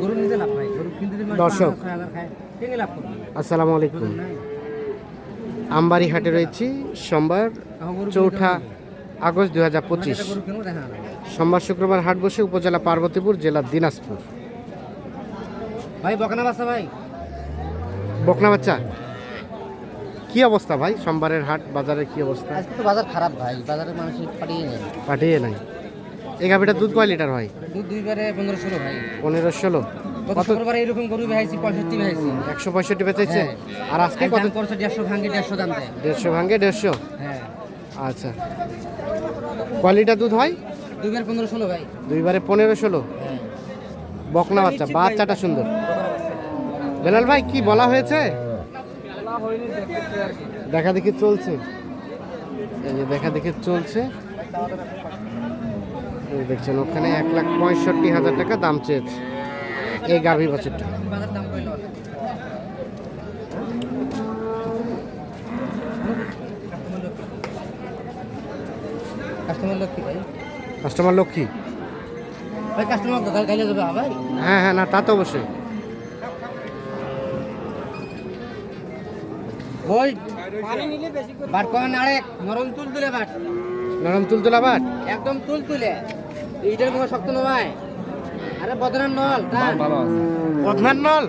গরু নিতে লাভ ভাই গরু কিনতে দর্শক। লাভ আসসালামু আলাইকুম। আমবাড়ি হাটে রয়েছি সোমবার চৌঠা আগস্ট দুই হাজার পঁচিশ। সোমবার শুক্রবার হাট বসে উপজেলা পার্বতীপুর জেলা দিনাজপুর। ভাই বকানা বাসা ভাই। বকনা বাচ্চা? কি অবস্থা ভাই? সোমবারের হাট বাজারের কি অবস্থা? আজকে তো বাজার খারাপ ভাই। বাজারে মানুষ পাঠিয়ে নেই। পাঠিয়ে নাই। এই গাভিটার দুধ কয় লিটার হয়? দুধ দুইবারে পনেরো ষোলো ভাই। পনেরো ষোলো। কত এরকম গরু পঁয়ষট্টি একশো পঁয়ষট্টি বেচেছে? হ্যাঁ। আর আজকে কত করছে দেড়শো দেড়শো দাম দেয়। দেড়শো ভাঙ্গে দেড়শো? হ্যাঁ। আচ্ছা। কয় লিটার দুধ হয়? দুইবার পনেরো ষোলো ভাই। দুইবারে পনেরো ষোলো? হ্যাঁ। বকনা বাচ্চা বাচ্চাটা সুন্দর। বেলাল ভাই কি বলা হয়েছে? দেখা দেখি চলছে। এই যে দেখা দেখি চলছে। দেখছেন ওখানে এক লাখ পঁয়ষট্টি হাজার টাকা দাম চেয়েছে এই গাভী বছরটা। কাস্টমার লোক ভাই? কাস্টমার লক্ষ্মী? ভাই কাস্টমার হ্যাঁ হ্যাঁ হ্যাঁ না তা তো অবশ্যই। নরম তুল তুলে বাট। নরম তুলতুলা বাট? একদম তুল তুলে। এইটার কোনো শক্ত নয়। আরে বদনার নল পদ্মার নল?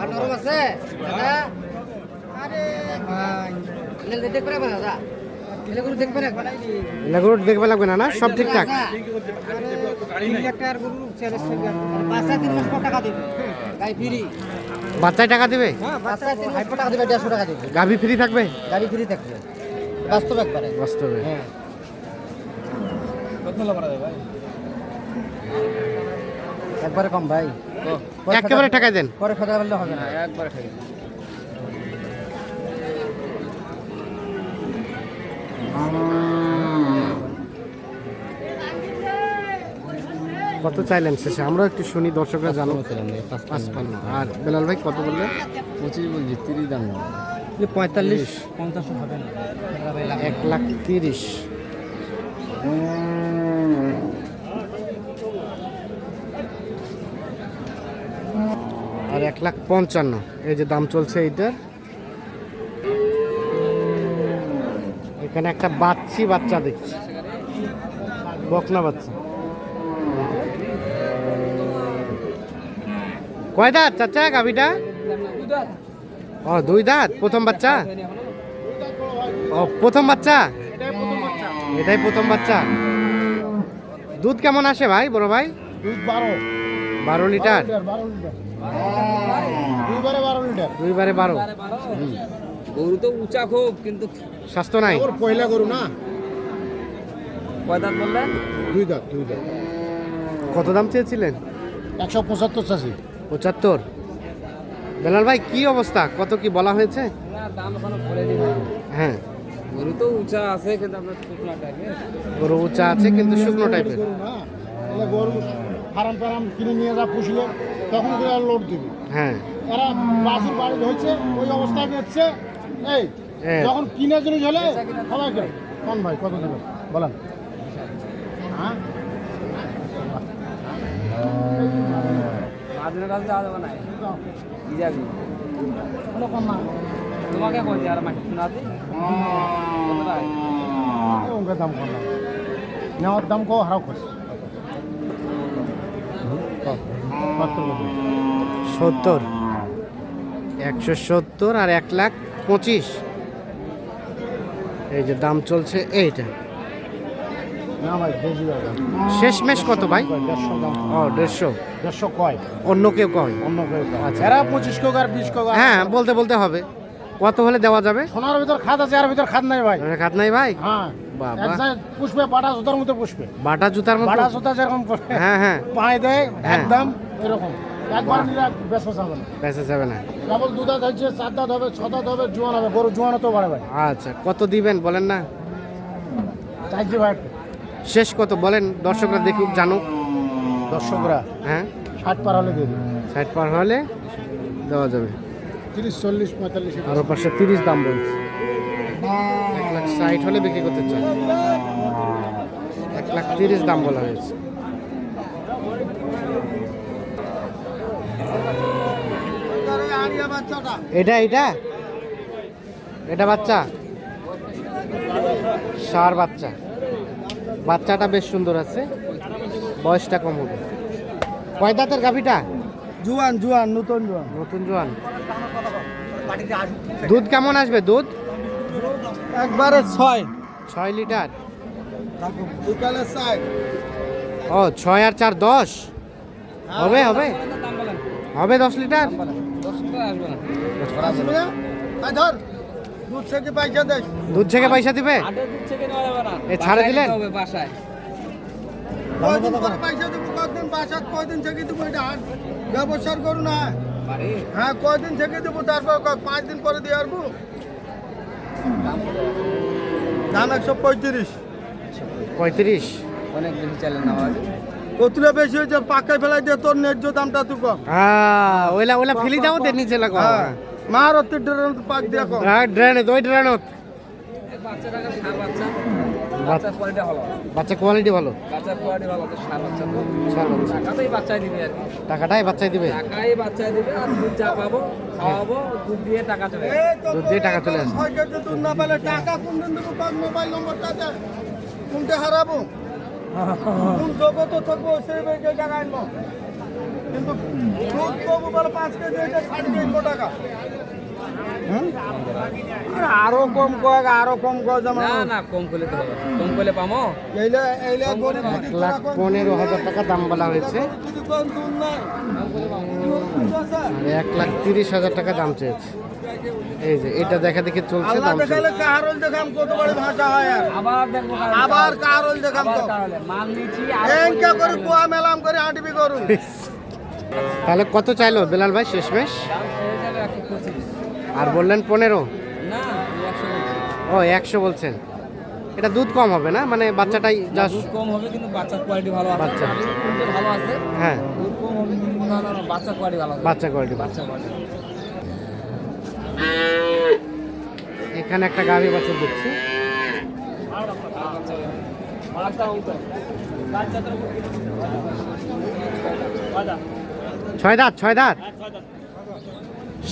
আর নরম আছে? দাদা? আরে ভাই। দেখতে পারে দাদা? এলে দেখবে লাগবে না না? সব ঠিকঠাক? বাচ্চা তিন মাস পর টাকা দিবে। গাড়ি ফ্রি। বাচ্চায় টাকা দেবে? বাচ্চা তিন মাস পর টাকা দিবে দেড়শো টাকা দিবে। গাভী ফ্রি থাকবে? গাড়ি ফ্রি থাকবে। বাস্তব একবারে। বাস্তবে। হ্যাঁ। একবারে কম ভাই। একেবারে টাকা দেন। পরে খাতা বললে হবে না। একবারে কত চাইলেন শেষে? আমরা একটু শুনি দর্শকরা জানো পাঁচপান্ন আর বেলাল ভাই কত বললেন? পঁচিশ বলছি তিরিশ দাম পঁয়তাল্লিশ পঞ্চাশ হবে না। এক লাখ তিরিশ আর এক লাখ পঞ্চান্ন। এই যে দাম চলছে এইটার। এখানে একটা বাচ্চি বাচ্চা দেখছি। বকনা বাচ্চা। কয় দাঁত চাচা গাভিটা? ও দুই দাঁত প্রথম বাচ্চা? ও প্রথম বাচ্চা? এটাই প্রথম বাচ্চা। দুধ কেমন আসে ভাই বড় ভাই? দুধ বারো। বারো লিটার বারো লিটার। দুইবারে বারো লিটার। দুইবারে বারো। গরু তো উঁচা খুব কিন্তু স্বাস্থ্য নাই? ওর পয়লা গরু না? কয় দাঁত বললেন? দুই দাঁত দুই দাঁত। কত দাম চেয়েছিলেন? একশো পঁচাত্তর চাষি পঁচাত্তর। বেলাল ভাই কি অবস্থা? কত কি বলা হয়েছে? দাম এখনও বলে দিন হ্যাঁ। গরু তো উঁচা আছে কিন্তু আপনার শুকনা টাইপের গরু উঁচা আছে কিন্তু শুকনো টাইপের গরু ফার্ম ফার্ম কিনে নিয়ে যা পুষলে তখন করে আর লোড দিবি। হ্যাঁ। এরা বাসির বাড়ি হয়েছে ওই অবস্থায় নিচ্ছে। এই হ্যাঁ। যখন কিনে জিনিস হলে সবাইকে। কোন ভাই কত দেবে বলেন। হ্যাঁ? তোমাকে আর মাটি দাম কম নেওয়ার দাম কো হারাও করছে সত্তর। একশো সত্তর আর এক লাখ পঁচিশ। এই যে দাম চলছে এইটা। শেষমেশ কত ভাই? দেড়শো ও দেড়শো। দেড়শো কয়? অন্য কেউ কয়? অন্য কেউ আচ্ছা। এরা পঁচিশ কোক আর বিশ কোক হ্যাঁ বলতে বলতে হবে। কত হলে দেওয়া যাবে? সোনার ভিতর খাদ আছে আর ভিতর খাদ নাই ভাই। খাত নাই ভাই? হ্যাঁ। বাবা। পুষবে বাটা জুতার মতো পুষবে। বাটা জুতার মতো? বাটা জুতা যেরকম হ্যাঁ হ্যাঁ। পায়ে দেয় হ্যাঁ। একদম এরকম। একবার নিলে বেশ যাবে না। যাবে না। কেবল দু দাঁত হচ্ছে চার দাঁত হবে ছ দাঁত হবে জোয়ান হবে গরু জোয়ান তো আচ্ছা কত দিবেন বলেন না? চাইছি ভাই। শেষ কত বলেন দর্শকরা দেখুক জানুক। দর্শকরা হ্যাঁ। ষাট পার হলে দিয়ে দিবে ষাট পার হলে দেওয়া যাবে। তিরিশ চল্লিশ পঁয়তাল্লিশ আর পাশে তিরিশ দাম বলছে। ষাট হলে বিক্রি করতে চাই। এক লাখ তিরিশ দাম বলা হয়েছে। এটা এটা? এটা বাচ্চা? সার বাচ্চা। বাচ্চাটা বেশ সুন্দর আছে। বয়সটা কম হবে। কয় দাঁতের গাভিটা? জুয়ান জুয়ান নতুন জুয়ান। নতুন জোয়ান। দুধ কেমন আসবে দুধ? একবারে ছয়। ছয় লিটার। বিকালে চাই ও ছয় আর চার দশ? হবে হবে? হবে দশ লিটার? দুধ থেকে পয়সা দিবে? এ ছাড়ে দিলেন? ব্যবসার করু না। হ্যাঁ কয়দিন থেকে দেবো তারপর পাঁচ দিন পরে দিয়ে আসব। দাম একশো পঁয়ত্রিশ। পঁয়ত্রিশ। অনেক বেশি চালেন না বাবা কতটা বেশি হয়েছে? পাকায় ফেলাই দিয়ে তোর ন্যায্য দামটা তুই কম হ্যাঁ ওইলা ওইলা ফেলি দাও দে নিচে লাগো হ্যাঁ। মার অতি ড্রেন পাক দিয়ে কম হ্যাঁ ড্রেনে ওই সার বাচ্চা। বাচ্চা কোয়ালিটি ভালো। বাচ্চা কোয়ালিটি ভালো। বাচ্চার কোয়ালিটি ভালো তো সার বাচ্চা তো। সার বাচ্চা। টাকাতেই বাচ্চাই দিবে আর টাকাটাই বাচ্চাই দিবে। টাকাই বাচ্চাই দিবে আর যা পাবো খাওয়াবো দুধ দিয়ে টাকা চলে দুধ দিয়ে টাকা চলে আসে। ছয় কেজি দুধ না পেলে টাকা কোন দিন দেবো? কার মোবাইল নম্বরটা দে। কোনটা হারাবো? কোন জগত থাকব সেই বেগে টাকা আনব। কিন্তু দুধ পাবো বলে পাঁচ কেজি এটা সাড়ে তিনশো টাকা? আরে আরও কম কয়েক আরও কম না না কম করলে তো হবে কম করলে পামো? এক লাখ পনেরো হাজার টাকা দাম বলা হয়েছে। এক লাখ তিরিশ হাজার টাকা দাম চেয়েছে। এই যে এটা দেখা দেখি চলছে আল্লাহ দাম চলছে। দেখালে কাহারল দেখাম কত বড় ভাষা হয় আর। আবার দেখব কারণ- আবার কাহারল দেখাম আবার তো। মাল নিচ্ছি আর করে। কুয়া মেলাম করে হাঁটবি করু তাহলে কত চাইলো বেলাল ভাই শেষমেশ? আর বললেন পনেরো? ও একশো বলছেন। এটা দুধ কম হবে না? মানে বাচ্চাটাই দুধ কম হবে কিন্তু বাচ্চার কোয়ালিটি ভালো আছে। বাচ্চা। ভালো আছে। হ্যাঁ। দুধ কম হবে কিন্তু না না বাচ্চার কোয়ালিটি ভালো আছে। বাচ্চা কোয়ালিটি বাচ্চা কোয়ালিটি এখানে একটা গাভী বাচ্চা দেখছি। ছয় দাঁত ছয় দাঁত।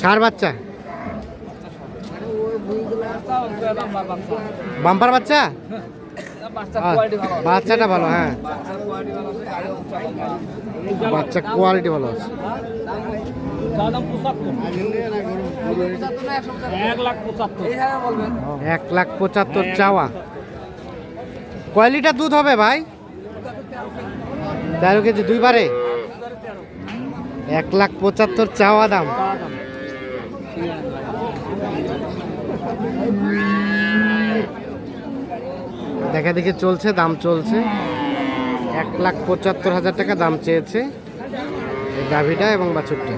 সার বাচ্চা। বাম্পার বাচ্চা? কোয়ালিটি বাচ্চাটা ভালো হ্যাঁ। কোয়ালিটি। বাচ্চা কোয়ালিটি ভালো আছে। এক লাখ পঁচাত্তর চাওয়া। কয় লিটার দুধ হবে ভাই? তেরো কেজি দুইবারে এক লাখ পঁচাত্তর চাওয়া দাম। দেখা দেখি চলছে দাম চলছে। এক লাখ পঁচাত্তর হাজার টাকা দাম চেয়েছে গাভিটা এবং বাছুরটা।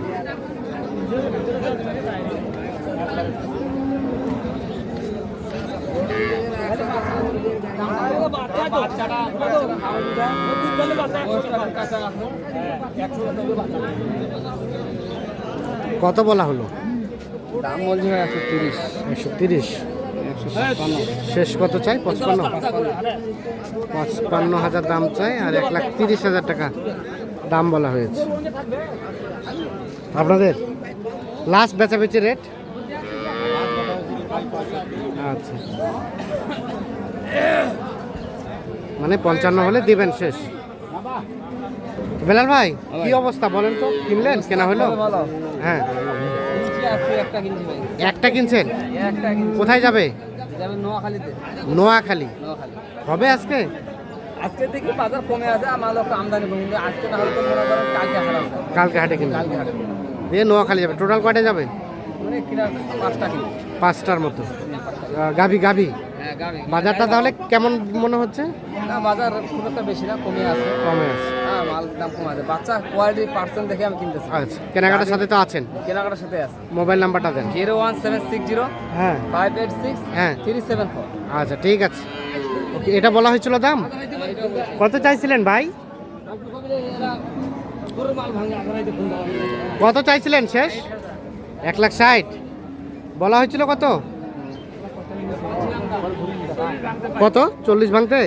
কত বলা হলো? দাম বলছি একশো তিরিশ। একশো তিরিশ। শেষ কত চাই? পঁচপান্ন। পঁচপান্ন হাজার দাম চাই আর এক লাখ তিরিশ হাজার টাকা দাম বলা হয়েছে। আপনাদের লাস্ট বেচাবেচি রেট আচ্ছা। মানে পঞ্চান্ন হলে দিবেন শেষ। বেলাল ভাই কি অবস্থা বলেন তো? কিনলেন? কেনা হলো? হ্যাঁ। একটা কিনছেন একটা কোথায় যাবে? নোয়াখালী। নোয়াখালী। হবে আজকে? আজকে দেখি বাজার কমে আছে আমার লোক আমদানি কমে আজকে না হলে মনে করেন কালকে হারা কালকে হাটে কিনবে। কালকে দিয়ে নোয়াখালী যাবে। টোটাল কয়টা যাবে? মানে পাঁচটা পাঁচটার মতো। গাভি গাভী গাভী? হ্যাঁ গাবি বাজারটা তাহলে কেমন মনে হচ্ছে? না বাজার খুব একটা বেশি না কমে আছে। কমে আছে। হ্যাঁ মাল দাম কমে আছে। বাচ্চা কোয়ালিটি পার্সেন্ট দেখে আমি কিনতেছি। আচ্ছা কেনাকাটার সাথে তো আছেন। কেনাকাটার সাথে আছে। মোবাইল নাম্বারটা দেন। Zero one seven six zero হ্যাঁ। ফাইভ এইট সিক্স হ্যাঁ। Three seven four. আচ্ছা ঠিক আছে। ওকে এটা বলা হয়েছিল দাম? কত চাইছিলেন ভাই? কত চাইছিলেন শেষ? এক লাখ ষাট। বলা হয়েছিল কত? কত? চল্লিশ ভাঙতে?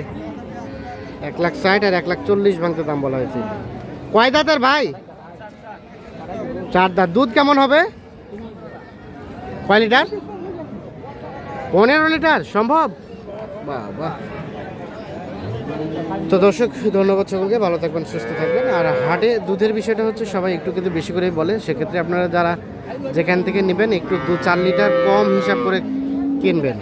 এক লাখ ষাট আর এক লাখ চল্লিশ ভাঙতে দাম বলা হয়েছে। কয় দাঁতের ভাই? চার দাঁত। দুধ কেমন হবে? কয় লিটার? পনেরো লিটার। সম্ভব? বাহ বাহ তো দর্শক ধন্যবাদ সকলকে। ভালো থাকবেন সুস্থ থাকবেন। আর হাটে দুধের বিষয়টা হচ্ছে সবাই একটু কিন্তু বেশি করেই বলে। সেক্ষেত্রে আপনারা যারা যেখান থেকে নেবেন একটু দু চার লিটার কম হিসাব করে কিনবেন।